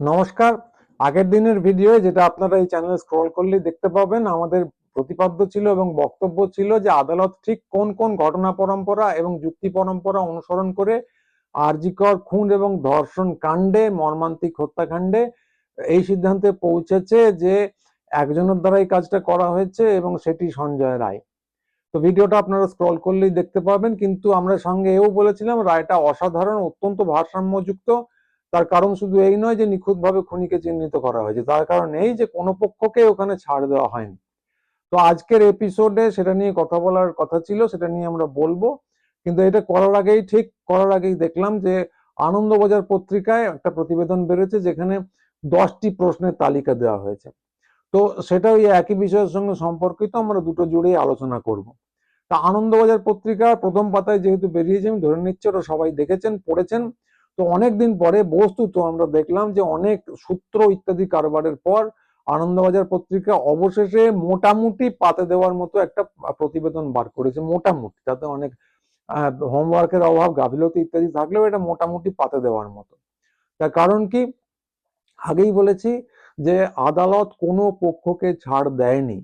নমস্কার। আগের দিনের ভিডিও যেটা আপনারা এই চ্যানেলে স্ক্রল করলেই দেখতে পাবেন, আমাদের প্রতিপাদ্য ছিল এবং বক্তব্য ছিল যে আদালত ঠিক কোন কোন ঘটনা পরম্পরা এবং যুক্তি পরম্পরা অনুসরণ করে আরজিকর খুন এবং ধর্ষণ কাণ্ডে, মর্মান্তিক হত্যাকাণ্ডে এই সিদ্ধান্তে পৌঁছেছে যে একজনের দ্বারাই কাজটা করা হয়েছে এবং সেটি সঞ্জয় রায়। তো ভিডিওটা আপনারা স্ক্রল করলেই দেখতে পাবেন, কিন্তু আমরা সঙ্গে এও বলেছিলাম, রায়টা অসাধারণ, অত্যন্ত ভারসাম্যযুক্ত তার কারণ শুধু এই নয় যে নিখুঁতভাবে খুনিকে চিহ্নিত করা হয়েছে। তার কারণ এই যে কোনো পক্ষকে ওখানে ছাড় দেওয়া হয়নি। তো আজকের এপিসোডে সেটা নিয়ে কথা বলার কথা ছিল, সেটা নিয়ে আমরা বলব। কিন্তু এটা করার আগেই ঠিক করার আগেই দেখলাম যে আনন্দবাজার পত্রিকায় একটা প্রতিবেদন বেরোচ্ছে যেখানে দশটি প্রশ্নের তালিকা দেওয়া হয়েছে। তো সেটা ওই একই বিষয়ের সঙ্গে সম্পর্কিত, আমরা দুটো জুড়েই আলোচনা করব। তা আনন্দবাজার পত্রিকা প্রথম পাতায় যেহেতু বেরিয়েছে, আমি ধরে নিচ্ছি ওটা সবাই দেখেছেন, পড়েছেন। তো অনেকদিন পরে বস্তুত আমরা দেখলাম যে অনেক সূত্র ইত্যাদি কারবারের পর আনন্দবাজার পত্রিকা অবশেষে মোটামুটি পাতে দেওয়ার মতো একটা প্রতিবেদন বার করেছে, মোটামুটি। তাতে অনেক হোমওয়ার্কের অভাব, গাফিলতি ইত্যাদি থাকলেও এটা মোটামুটি পাতে দেওয়ার মতো। তার কারণ কি? আগেই বলেছি যে আদালত কোনো পক্ষকে ছাড় দেয়নি।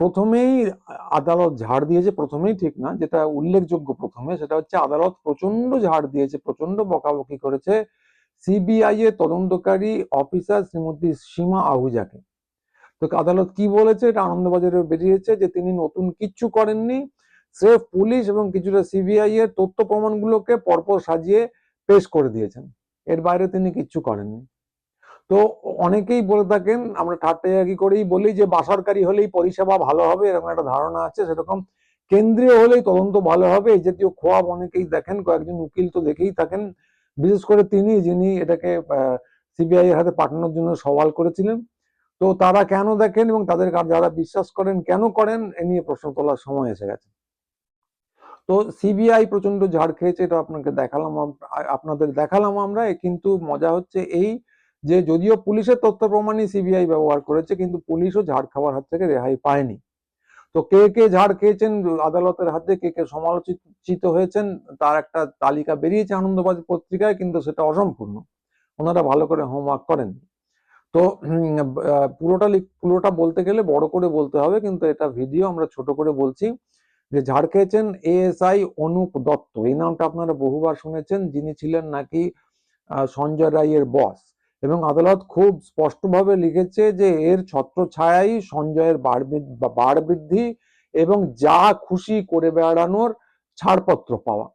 প্রথমেই আদালত ঝাড় দিয়েছে, প্রথমেই ঠিক না, যেটা উল্লেখযোগ্য প্রথমে, সেটা হচ্ছে আদালত প্রচণ্ড ঝাড় দিয়েছে প্রচণ্ড বকাবকি করেছে সিবিআই এর তদন্তকারী অফিসার শ্রীমতী সীমা আহুজাকে। তো আদালত কি বলেছে, এটা আনন্দবাজারে বেরিয়েছে যে তিনি নতুন কিচ্ছু করেননি, স্রেফ পুলিশ এবং কিছুটা সিবিআই এর তথ্য প্রমাণগুলোকে পরপর সাজিয়ে পেশ করে দিয়েছেন। এর বাইরে তিনি কিচ্ছু করেননি। তো অনেকেই বলে থাকেন, আমরা ঠাট্টাকি করেই বলি যে বাসরকারি হলেই পরিষেবা ভালো হবে, এরকম একটা ধারণা আছে সেরকম। কেন্দ্রীয় হলেই তদন্ত ভালো হবে, এই জাতীয় খোয়াব অনেকেই দেখেন, কয়েকজন উকিল তো দেখেই থাকেন। বিশেষ করে তিনি, যিনি এটাকে সিবিআই এর হাতে পাঠানোর জন্য সওয়াল করেছিলেন। তো তারা কেন দেখেন এবং তাদের যারা বিশ্বাস করেন, কেন করেন, এ নিয়ে প্রশ্ন তোলার সময় এসে গেছে। তো সিবিআই প্রচণ্ড ঝাড় খেয়েছে, এটা আপনাকে দেখালাম আপনাদের দেখালাম আমরা কিন্তু মজা হচ্ছে এই যে যদিও পুলিশের তথ্য প্রমাণই সিবিআই ব্যবহার করেছে, কিন্তু পুলিশও ঝাড় খাওয়ার হাত থেকে রেহাই পায়নি। তো কে কে ঝাড় খেয়েছেন আদালতের হাতে, কে কে সমালোচিত হয়েছেন, তার একটা তালিকা বেরিয়েছে আনন্দবাজ পত্রিকায়, কিন্তু সেটা অসম্পূর্ণ। ওনারা ভালো করে হোমওয়ার্ক করেন তো পুরোটা পুরোটা বলতে গেলে বড় করে বলতে হবে, কিন্তু এটা ভিডিও আমরা ছোট করে বলছি যে ঝাড় খেয়েছেন এএসআই অনুপ দত্ত। এই নামটা আপনারা বহুবার শুনেছেন, যিনি ছিলেন নাকি সঞ্জয় রায়ের বস। এবং আদালত খুব স্পষ্টভাবে লিখেছে যে এর ছত্র ছায়াই সঞ্জয়ের বাড় বৃদ্ধি এবং যা খুশি করে বেড়ানোর ছাড়পত্র পাওয়া।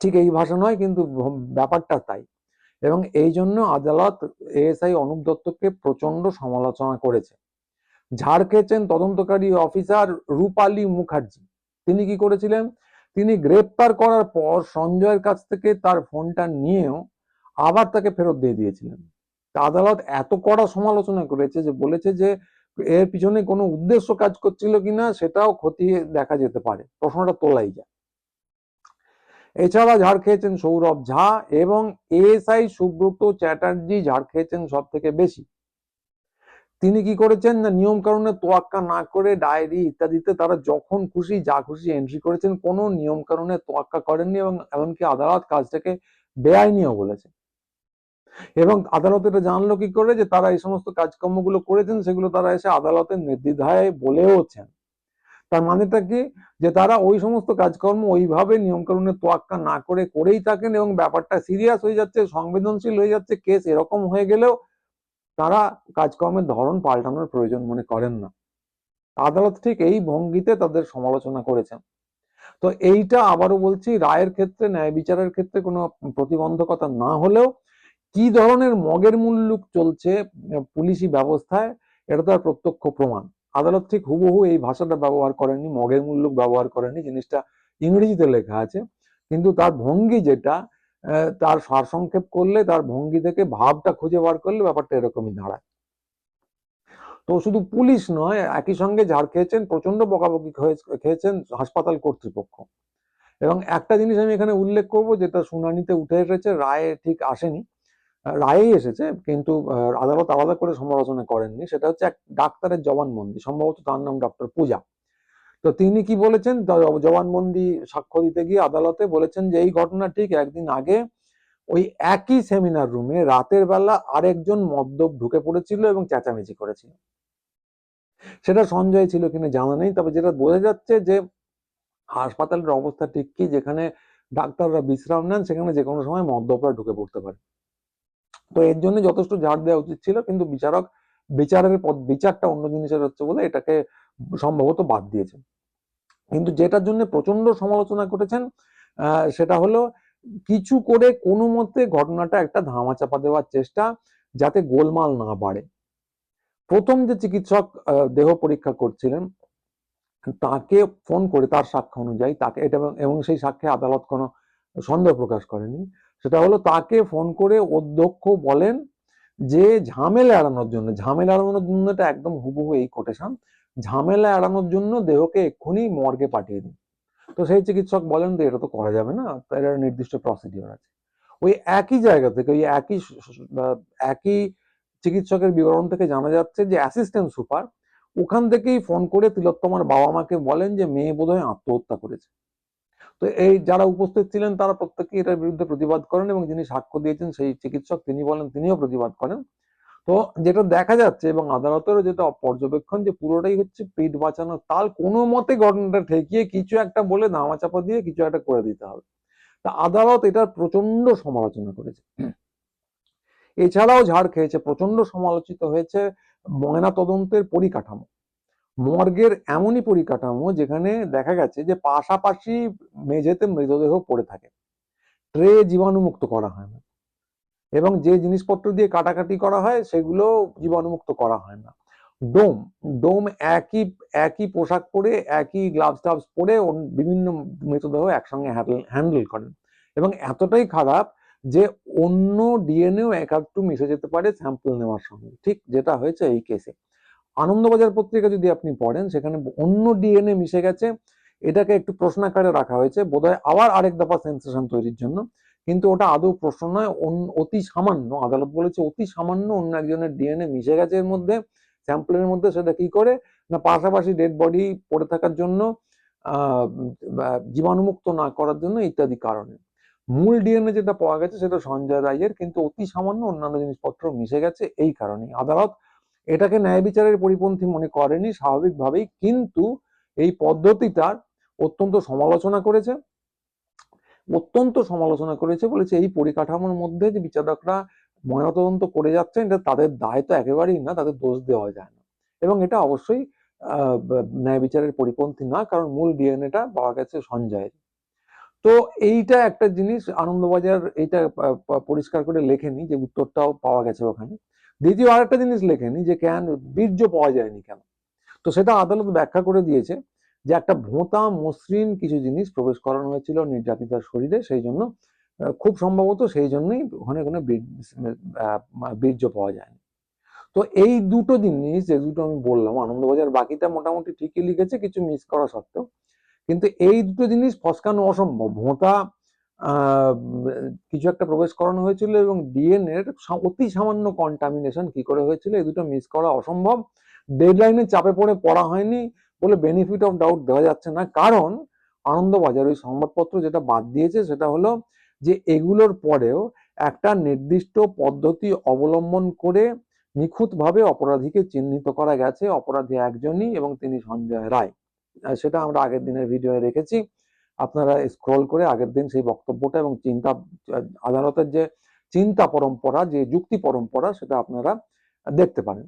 ঠিক এই ভাষা নয়, কিন্তু ব্যাপারটা তাই। এবং এই জন্য আদালত এএসআই অনুপ দত্তকে প্রচণ্ড সমালোচনা করেছে। ঝাড় খেয়েছেন তদন্তকারী অফিসার রূপালী মুখার্জি। তিনি কি করেছিলেন? তিনি গ্রেপ্তার করার পর সঞ্জয়ের কাছ থেকে তার ফোনটা নিয়েও আবার তাকে ফেরত দিয়ে দিয়েছিলেন। আদালত এত কড়া সমালোচনা করেছে যে বলেছে যে এর পিছনে কোনো উদ্দেশ্য কাজ করছিল কিনা সেটাও খতিয়ে দেখা যেতে পারে। প্রশ্নটা তোলাই যায়। এছাড়া ঝাড় খেয়েছেন সৌরভ ঝা এবং এএসআই সুব্রত চ্যাটার্জি ঝাড় খেয়েছেন সব থেকে বেশি। তিনি কি করেছেন না নিয়ম কারণে তোয়াক্কা না করে ডায়েরি ইত্যাদিতে তারা যখন খুশি, যা খুশি এন্ট্রি করেছেন, কোনো নিয়ম কারণে তোয়াক্কা করেননি এবং এমনকি আদালত কাজটাকে বেআইনিও বলেছে। এবং আদালত এটা জানলো কি করে যে তারা এই সমস্ত কাজকর্মগুলো করেছেন, সেগুলো তারা এসে আদালতের নির্দ্বিধায় বলেওছেন। তার মানেটা কি? যে তারা ওই সমস্ত কাজকর্ম ওইভাবে নিয়মকানুনের তোয়াক্কা না করে করেই থাকেন এবং ব্যাপারটা সিরিয়াস হয়ে যাচ্ছে, সংবেদনশীল হয়ে যাচ্ছে, কেস এরকম হয়ে গেলেও তারা কাজকর্মের ধরন পাল্টানোর প্রয়োজন মনে করেন না। আদালত ঠিক এই ভঙ্গিতে তাদের সমালোচনা করেছেন। তো এইটা আবারও বলছি, রায়ের ক্ষেত্রে, ন্যায় বিচারের ক্ষেত্রে কোনো প্রতিবন্ধকতা না হলেও কি ধরনের মগের মুল্লুক চলছে পুলিশি ব্যবস্থায়, এটা তার প্রত্যক্ষ প্রমাণ। আদালত ঠিক হুবহু এই ভাষাটা ব্যবহার করেননি, মগের মুল্লুক ব্যবহার করেননি, জিনিসটা ইংরেজিতে লেখা আছে। কিন্তু তার ভঙ্গি যেটা তার সারসংক্ষেপ করলে, তার ভঙ্গি থেকে ভাবটা খুঁজে বার করলে ব্যাপারটা এরকমই দাঁড়ায়। তো শুধু পুলিশ নয়, একই সঙ্গে ঝাড় খেয়েছেন প্রচণ্ড বকাবকি খেয়েছেন হাসপাতাল কর্তৃপক্ষ। এবং একটা জিনিস আমি এখানে উল্লেখ করব, যেটা শুনানিতে উঠে এসেছে, রায় ঠিক আসেনি। রায়েই এসেছে, কিন্তু আদালত আলাদা করে সমালোচনা করেননি। সেটা হচ্ছে এক ডাক্তারের জবানবন্দি, সম্ভবত তার নাম ডক্টর পূজা। তো তিনি কি বলেছেন? জবানবন্দি সাক্ষ্য দিতে গিয়ে আদালতে বলেছেন যে, এই ঘটনা ঠিক একদিন আগে ওই একই সেমিনার রুমে রাতের বেলা আরেকজন মদ্যপ ঢুকে পড়েছিল এবং চেঁচামেচি করেছিল। সেটা সঞ্জয় ছিল কিনা জানা নেই, তবে যেটা বোঝা যাচ্ছে যে, হাসপাতালের অবস্থা ঠিক কি? যেখানে ডাক্তাররা বিশ্রাম নেন, সেখানে যে কোনো সময় মদ্যপরা ঢুকে পড়তে পারে। তো এর জন্য যথেষ্ট ঝাড় দেওয়া উচিত ছিল, কিন্তু বিচারক বিচারের পদ বিচারটা অন্য জিনিসের হচ্ছে বলে এটাকে সম্ভবত বাদ দিয়েছে কিন্তু যেটার জন্য প্রচণ্ড সমালোচনা করেছেন সেটা হলো কিছু করে কোনো মতে ঘটনাটা একটা ধামাচাপা দেওয়ার চেষ্টা যাতে গোলমাল না বাড়ে। প্রথম যে চিকিৎসক দেহ পরীক্ষা করছিলেন, তাকে ফোন করে তার সাক্ষ্য অনুযায়ী তাকে এটা এবং সেই সাক্ষ্যে আদালত কোনো সন্দেহ প্রকাশ করেনি। সেটা হলো তাকে ফোন করে অধ্যক্ষ বলেন যে ঝামেলা এড়ানোর জন্য, ঝামেলা এড়ানোর জন্য এটা একদম হুবহু এই কোটেশন ঝামেলা এড়ানোর জন্য দেহকে এক্ষুনি মর্গে পাঠিয়ে দিন। তো সেই চিকিৎসক বলেন যে এটা তো করা যাবে না, তার নির্দিষ্ট প্রসিডিওর আছে। ওই একই জায়গা থেকে, ওই একই একই চিকিৎসকের বিবরণ থেকে জানা যাচ্ছে যে অ্যাসিস্ট্যান্ট সুপার ওখান থেকেই ফোন করে তিলোত্তমার বাবা মাকে বলেন যে মেয়ে বোধহয় আত্মহত্যা করেছে। তো এই যারা উপস্থিত ছিলেন, তারা প্রত্যেকেই এটার বিরুদ্ধে প্রতিবাদ করেন এবং যিনি সাক্ষ্য দিয়েছেন সেই চিকিৎসক তিনি বলেন তিনিও প্রতিবাদ করেন। তো যেটা দেখা যাচ্ছে এবং আদালতের যেটা পর্যবেক্ষণ যে পুরোটাই হচ্ছে পিঠ বাঁচানোর তাল, কোনো মতে ঘটনাটা ঠেকিয়ে কিছু একটা বলে ধামাচাপা দিয়ে কিছু একটা করে দিতে হবে। তা আদালত এটার প্রচণ্ড সমালোচনা করেছে। এছাড়াও ঝাড় খেয়েছে প্রচণ্ড সমালোচিত হয়েছে ময়না তদন্তের পরিকাঠামো। মর্গের এমনই পরিকাঠামো যেখানে দেখা গেছে যে পাশাপাশি মেঝেতে মৃতদেহ পড়ে থাকে। ট্রে জীবাণুমুক্ত করা হয় না। এবং যে জিনিসপত্র দিয়ে কাটাকাটি করা হয়, সেগুলো জীবাণুমুক্ত করা হয় না। ডোম ডোম একই একই পোশাক পরে, একই গ্লাভস টাভস পরে বিভিন্ন মৃতদেহ একসঙ্গে হ্যান্ডেল করেন। এবং এতটাই খারাপ যে অন্য ডিএনএও এক আধটু মিশে যেতে পারে স্যাম্পল নেওয়ার সঙ্গে। ঠিক যেটা হয়েছে এই কেসে। আনন্দবাজার পত্রিকা যদি আপনি পড়েন, সেখানে অন্য ডিএনএ মিশে গেছে। এটাকে একটু প্রশ্নাকারে রাখা হয়েছে। বোধহয় আবার আরেক দফা সেন্সেশন তৈরির জন্য। কিন্তু ওটা আদৌ প্রশ্ন নয় অতি সামান্য। আদালত বলেছে অতি সামান্য অন্য একজনের ডিএনএ মিশে গেছে এর মধ্যে। স্যাম্পলের মধ্যে সেটা কি করে? না, পাশাপাশি ডেড বডি পড়ে থাকার জন্য জীবাণুমুক্ত না করার জন্য ইত্যাদি কারণে। মূল ডিএনএ যেটা পাওয়া গেছে সেটা সঞ্জয় রায়ের, কিন্তু অতি সামান্য অন্যান্য জিনিসপত্র মিশে গেছে এই কারণে আদালত এটাকে ন্যায় বিচারের পরিপন্থী মনে করেনি স্বাভাবিকভাবেই, কিন্তু এই পদ্ধতিটার অত্যন্ত সমালোচনা করেছে। অত্যন্ত সমালোচনা করেছে বলেছে এই পরিকাঠামোর মধ্যে যে বিচারকরা ময়নাতদন্ত করে যাচ্ছেন, এটা তাদের দায় তো একেবারেই না, তাদের দোষ দেওয়া যায় না। এবং এটা অবশ্যই ন্যায় বিচারের পরিপন্থী না, কারণ মূল ডিএনএটা পাওয়া গেছে সঞ্জয়ের। তো এইটা একটা জিনিস আনন্দবাজার প- পরিষ্কার করে লেখেনি যে উত্তরটাও পাওয়া গেছে ওখানে। দ্বিতীয় আরেকটা জিনিস লেখেনি যে কেন বীর্য পাওয়া যায়নি কেন? তো সেটা আদালত ব্যাখ্যা করে দিয়েছে যে একটা ভোঁতা মসৃণ কিছু জিনিস প্রবেশ করানো হয়েছিল নির্যাতিতার শরীরে সেই জন্য খুব সম্ভবত সেই জন্যই ওখানে আহ, বীর্য পাওয়া যায়নি। তো এই দুটো জিনিস যে দুটো আমি বললাম আনন্দবাজার বাকিটা মোটামুটি ঠিকই লিখেছে কিছু মিস করা সত্ত্বেও। কিন্তু এই দুটো জিনিস ফসকানো অসম্ভব। ভোঁতা কিছু একটা প্রবেশ করানো হয়েছিল এবং ডিএনএ এর অতি সামান্য কন্টামিনেশন কি করে হয়েছিল? এই দুটো মিস করা অসম্ভব। ডেডলাইনে চাপে পড়ে পড়া হয়নি বলে বেনিফিট অফ ডাউট দেওয়া যাচ্ছে না। কারণ আনন্দবাজার ওই সংবাদপত্র যেটা বাদ দিয়েছে সেটা হলো যে এগুলোর পরেও একটা নির্দিষ্ট পদ্ধতি অবলম্বন করে নিখুঁতভাবে অপরাধীকে চিহ্নিত করা গেছে। অপরাধী একজনই এবং তিনি সঞ্জয় রায়। সেটা আমরা আগের দিনের ভিডিওয়ে রেখেছি। আপনারা স্ক্রল করে আগের দিন সেই বক্তব্যটা এবং চিন্তা, আদালতের যে চিন্তা পরম্পরা, যে যুক্তি পরম্পরা, সেটা আপনারা দেখতে পারেন।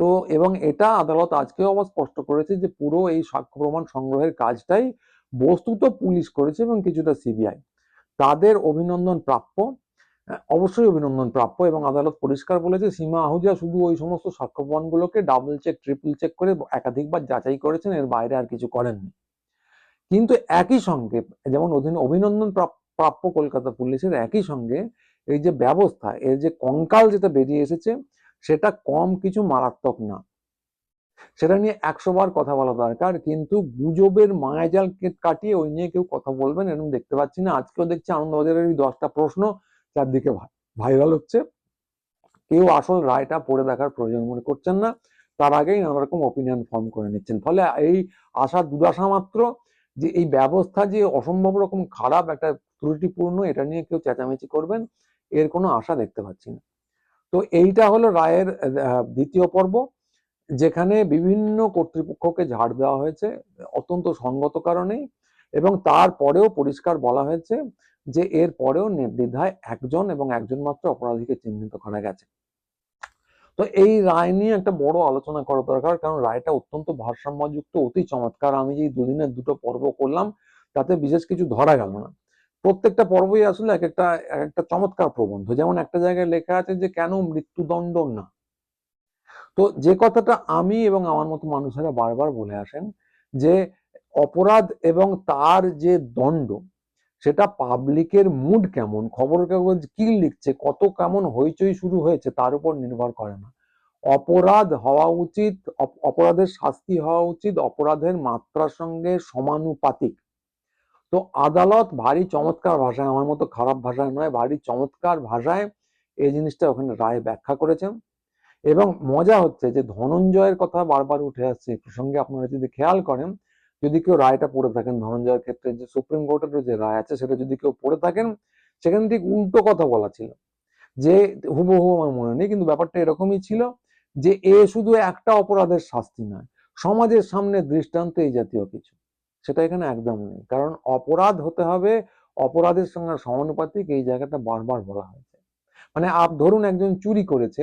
তো এবং এটা আদালত আজকেও আবার স্পষ্ট করেছে যে পুরো এই সাক্ষ্য প্রমাণ সংগ্রহের কাজটাই বস্তুত পুলিশ করেছে এবং কিছুটা সিবিআই তাদের অভিনন্দন প্রাপ্য, অবশ্যই অভিনন্দন প্রাপ্য এবং আদালত পরিষ্কার বলেছে, সীমা আহুজা শুধু ওই সমস্ত সাক্ষ্য প্রমাণগুলোকে ডাবল চেক ট্রিপল চেক করে একাধিকবার যাচাই করেছেন, এর বাইরে আর কিছু করেননি। কিন্তু একই সঙ্গে যেমন অভিনন্দন প্রাপ- প্রাপ্য কলকাতা পুলিশের একই সঙ্গে এই যে ব্যবস্থা, এর যে কঙ্কাল যেটা বেরিয়ে এসেছে, সেটা কম কিছু মারাত্মক না। সেটা নিয়ে একশো বার কথা বলা দরকার, কিন্তু গুজবের মায়াজাল কাটিয়ে ওই নিয়ে কেউ কথা বলবেন এরকম দেখতে পাচ্ছি না। আজকেও দেখছি আনন্দবাজারের ওই দশটা প্রশ্ন, চারদিকে ভাইরাল হচ্ছে। কেউ আসল রায়টা পড়ে দেখার প্রয়োজন মনে করছেন না। তার আগেই নানা রকম অপিনিয়ন ফর্ম করে নিচ্ছেন। ফলে এই আশা দুরাশা মাত্র যে এই ব্যবস্থা যে অসম্ভব রকম খারাপ একটা ত্রুটিপূর্ণ, এটা নিয়ে কেউ চেঁচামেচি করবেন, এর কোনো আশা দেখতে পাচ্ছি না। তো এইটা হলো রায়ের দ্বিতীয় পর্ব, যেখানে বিভিন্ন কর্তৃপক্ষকে ঝাড় দেওয়া হয়েছে, অত্যন্ত সঙ্গত কারণেই, এবং তারপরেও পরিষ্কার বলা হয়েছে যে এর পরেও নির্দ্বিধায় একজন এবং একজন মাত্র অপরাধীকে চিহ্নিত করা গেছে। তো এই রায় নিয়ে একটা বড় আলোচনা করা দরকার, কারণ রায়টা অত্যন্ত ভারসাম্যযুক্ত, অতি চমৎকার। আমি যে দুদিনের দুটো পর্ব করলাম, তাতে বিশেষ কিছু ধরা গেল না। প্রত্যেকটা পর্বই আসলে এক একটা এক একটা চমৎকার প্রবন্ধ। যেমন একটা জায়গায় লেখা আছে যে, কেন মৃত্যুদণ্ড না? তো যে কথাটা আমি এবং আমার মতো মানুষেরা বারবার বলে আসেন যে, অপরাধ এবং তার যে দণ্ড সেটা পাবলিকের মুড কেমন? খবর কাগজ কি লিখছে? কত কেমন হইচই শুরু হয়েছে? তার উপর নির্ভর করে না। অপরাধ হওয়া উচিত, অপ- অপরাধের শাস্তি হওয়া উচিত, অপরাধের মাত্রার সঙ্গে সমানুপাতিক। তো আদালত ভারী চমৎকার ভাষায়, আমার মতো খারাপ ভাষায় নয়, ভারী চমৎকার ভাষায় এই জিনিসটা ওখানে রায় ব্যাখ্যা করেছেন। এবং মজা হচ্ছে যে ধনঞ্জয়ের কথা বারবার উঠে আসছে। প্রসঙ্গে আপনারা যদি খেয়াল করেন যদি কেউ রায়টা পড়ে থাকেন ধনঞ্জয়ের ক্ষেত্রে যে সুপ্রিম কোর্টের যে রায় আছে, সেটা যদি কেউ পড়ে থাকেন, সেখানে ঠিক উল্টো কথা বলা ছিল। যে হুবহু আমার মনে নেই, কিন্তু ব্যাপারটা এরকমই ছিল যে এ শুধু একটা অপরাধের শাস্তি নয়, সমাজের সামনে দৃষ্টান্ত এই জাতীয় কিছু। সেটা এখানে একদম নেই। কারণ অপরাধ হতে হবে, অপরাধের সঙ্গে সমানুপাতিক এই জায়গাটা বারবার বলা হয়েছে। মানে আপ, ধরুন একজন চুরি করেছে,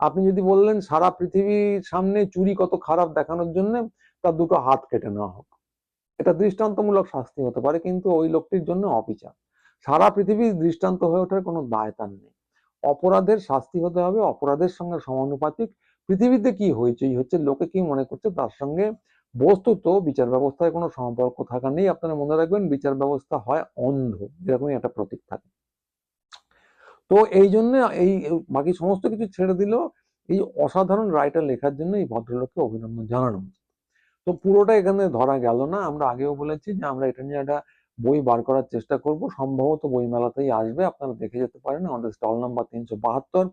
আপনি যদি বললেন সারা পৃথিবীর সামনে চুরি কত খারাপ দেখানোর জন্য তার দুটো হাত কেটে নেওয়া হোক। এটা দৃষ্টান্তমূলক শাস্তি হতে পারে, কিন্তু ওই লোকটির জন্য অবিচার। সারা পৃথিবীর দৃষ্টান্ত হয়ে ওঠার কোনো দায় তার নেই। অপরাধের শাস্তি হতে হবে, অপরাধের সঙ্গে সমানুপাতিক। পৃথিবীতে কি হয়েছেই হচ্ছে, লোকে কি মনে করছে, তার সঙ্গে বস্তুত বিচার ব্যবস্থায় কোনো সম্পর্ক থাকা নেই। আপনারা মনে রাখবেন, বিচার ব্যবস্থা হয় অন্ধ, যেরকমই একটা প্রতীক থাকে। তো এই জন্য এই বাকি সমস্ত কিছু ছেড়ে দিল। এই অসাধারণ রায়টা লেখার জন্য এই ভদ্রলোককে অভিনন্দন জানানো তো পুরোটা এখানে ধরা গেল না। আমরা আগেও বলেছি যে আমরা এটা নিয়ে একটা বই বার করার চেষ্টা করব। সম্ভবত বইমেলাতেই আসবে, আপনারা দেখে যেতে পারেন। আমাদের স্টল নাম্বার তিনশো বাহাত্তর,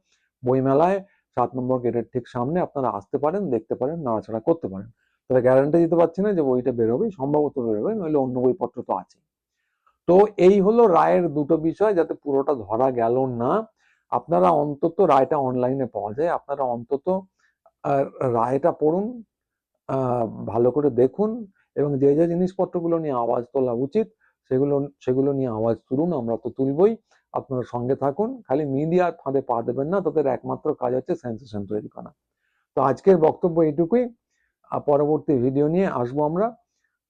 বইমেলায় সাত নম্বর গেটের ঠিক সামনে আপনারা আসতে পারেন, দেখতে পারেন, নাড়াচাড়া করতে পারেন। তবে গ্যারান্টি দিতে পারছি না যে বইটা বেরোবে, সম্ভবত বেরোবে, নইলে অন্য বইপত্র তো আছে তো এই হলো রায়ের দুটো বিষয় যাতে পুরোটা ধরা গেল না। আপনারা অন্তত রায়টা অনলাইনে পাওয়া যায়। আপনারা অন্তত রায়টা পড়ুন ভালো করে দেখুন এবং যে যে জিনিসপত্রগুলো নিয়ে আওয়াজ তোলা উচিত, সেগুলো সেগুলো নিয়ে আওয়াজ তুলুন, আমরা তো তুলবই। আপনারা সঙ্গে থাকুন, খালি মিডিয়ার ফাঁদে পা দেবেন না, তাদের একমাত্র কাজ হচ্ছে সেন্সেশন তৈরি করা। তো আজকের বক্তব্য এইটুকুই পরবর্তী ভিডিও নিয়ে আসব আমরা।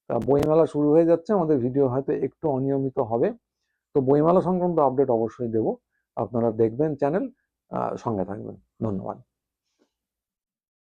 বইমেলা শুরু হয়ে যাচ্ছে, আমাদের ভিডিও হয়তো একটু অনিয়মিত হবে। তো বইমেলা সংক্রান্ত আপডেট অবশ্যই দেব। আপনারা দেখবেন চ্যানেল সঙ্গে থাকবেন। ধন্যবাদ।